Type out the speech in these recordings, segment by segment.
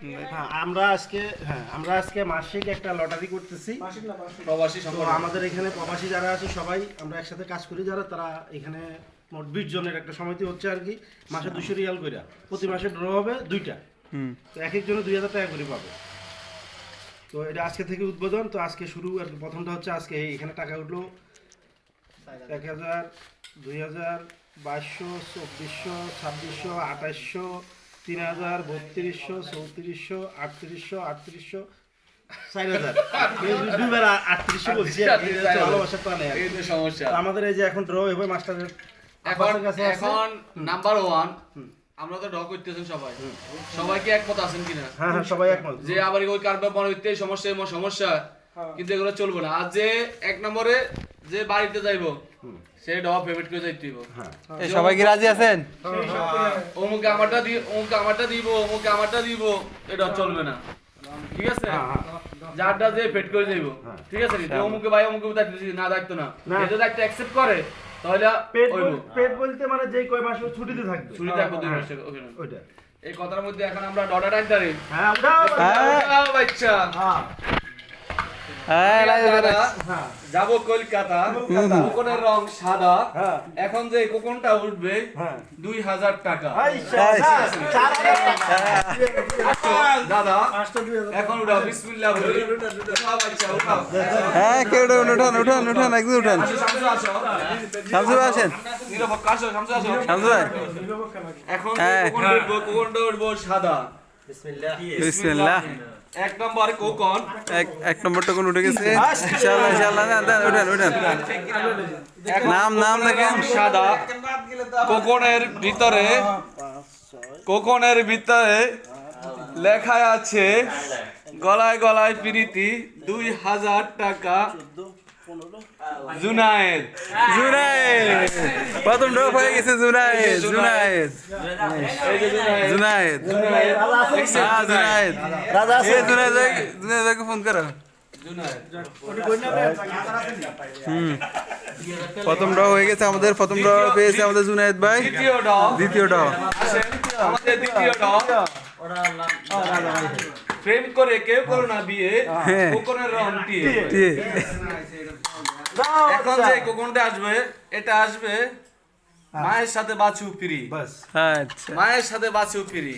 হ্যাঁ আমরা আজকে হ্যাঁ আমরা আজকে মাসিক একটা লটারি করতেছি। প্রবাসী আমাদের এখানে প্রবাসী যারা আছে সবাই আমরা একসাথে কাজ করি যারা তারা এখানে মোট বিশ জনের একটা সমিতি হচ্ছে আর কি। মাসে দুশো রিয়াল করে প্রতি মাসে ড্র হবে দুইটা। হুম। তো এক একজনে দুই হাজার টাকা করে পাবে। তো এটা আজকে থেকে উদ্বোধন তো আজকে শুরু আর কি। প্রথমটা হচ্ছে আজকে এই এখানে টাকা উঠল এক হাজার দুই হাজার বাইশশো চব্বিশশো ছাব্বিশশো আঠাশশো তিন হাজার বত্রিশশো চৌত্রিশশো আটত্রিশশো আটত্রিশশো আমাদের এই যে এখন ড্র হবে মাস্টারের এখন। এখন নাম্বার ওয়ান আমরা তো ড্র করতেছেন সবাই। সবাই কি একমত আছেন কিনা? হ্যাঁ হ্যাঁ সবাই একমত। যে আবার ওই কারবার মনে হইতে সমস্যা সমস্যা। কিন্তু এগুলো চলবে না। আর যে এক নম্বরে যে বাড়িতে যাইবো সে ডবা পেমেন্ট করে যাইতে হইব। হ্যাঁ। এই সবাই কি রাজি আছেন? অমুকে আমারটা অমুকে আমারটা দিব অমুকে আমারটা দিব এটা চলবে না। ঠিক আছে? যারটা যে পেট করে যাইব। ঠিক আছে? অমুকে ভাই অমুকে দায়িত্ব দিছি, না দায়িত্ব না। না। এটা দায়িত্ব অ্যাকসেপ্ট করে তাহলে পেট পেট বলতে মানে যেই কয় মাস ছুটিতে থাকবে। ছুটি থাকব দুই মাসে ওখানে ওইটা। এই কথার মধ্যে এখন আমরা ডটা হ্যাঁ উঠাও হ্যাঁ। বাচ্চা। হ্যাঁ হ্যাঁ রাজি আছেন। হ্যাঁ যাব কলকাতা। কোকনের রং সাদা। হ্যাঁ। এখন যে কোকনটা উঠবে হ্যাঁ। দুই হাজার টাকা। টাকা। দাদা এখন উঠাও বিসমিল্লাহ বলি। উঠাও হ্যাঁ কেউ উঠান উঠান উঠান উঠান একদম উঠান। শামসু আসো। শামসু আসেন। আসো শামসু আসো। শামসু ভাই এখন হ্যাঁ। কোকনটা উঠবো সাদা। বিসমিল্লাহ। এক নম্বর কোকন এক এক নম্বর টোকন উঠে গেছে? ইনশাআল্লাহ ইনশাআল্লাহ না দেন উঠান উঠান। নাম নাম সাদা। কোকনের ভিতরে কোকনের ভিতরে লেখা আছে গলায় গলায় প্রীতি দুই হাজার টাকা জুনায়েদ। জুনায়েদ। প্রথম ড্রপ হয়ে গেছে জুনায়েদ জুনায়েদ। জুনায়েদ। হ্যাঁ জুনায়েদ। জুনায়েদ। রাজা আছে। জুনায়েদ। জুনায়েদ ভাইকে ফোন করো। হুম। প্রথম ড্র হয়ে গেছে আমাদের প্রথম ড্র পেয়েছে আমাদের জুনায়েদ ভাই। দ্বিতীয় ডগ দ্বিতীয় ড্র আমাদের দ্বিতীয় ডগ প্রেম করে কেউ করো না বিয়ে হ্যাঁ। কোকনের রং দিয়ে এখন যে কোকনটা আসবে এটা আসবে মায়ের সাথে বাছু ফ্রি বাস আচ্ছা মায়ের সাথে বাছু ফ্রি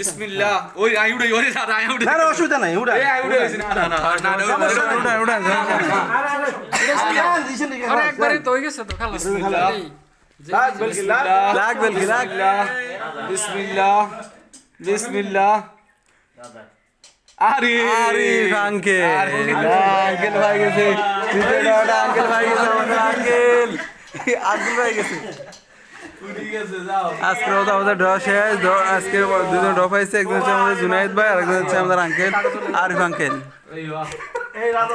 বিসমিল্লাহ ওই আই উড়ে ওরে দাদা আই উড়ে না অসুবিধা নাই উঠা এই আই উড়ে না না না না উঠান উঠান উঠান একবারে তো হয়ে গেছে তো খালাস বিসমিল্লাহ বিসমিল্লাহ লাগ বেল কি লাগ বিসমিল্লাহ বিসমিল্লাহ আরে আরিফ আঙ্কেল আঙ্কেল ভাই গেছে আঙ্কেল ভাই গেছে আমাদের আঙ্কেল। আঙ্কেল ভাই গেছে। উঠে গেছে যাও। আজকের মতো আমাদের ড্র শেষ। আজকে দুজন ড্র পাইছে একজন হচ্ছে আমাদের জুনাইদ ভাই আর একজন হচ্ছে আমাদের আঙ্কেল আরিফ আঙ্কেল এই রাজা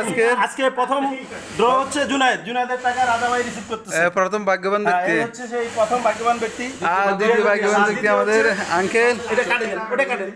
আজকে। আজকে প্রথম ড্র হচ্ছে জুনায়েদ। জুনায়েদের টাকা রাজা ভাই রিসিভ করতেছে প্রথম ভাগ্যবান হ্যাঁ, ব্যক্তি। হচ্ছে সেই প্রথম ভাগ্যবান ব্যক্তি। আর দ্বিতীয় ভাগ্যবান ব্যক্তি আমাদের আঙ্কেল। এটা কাটেন ওটা কাটেন।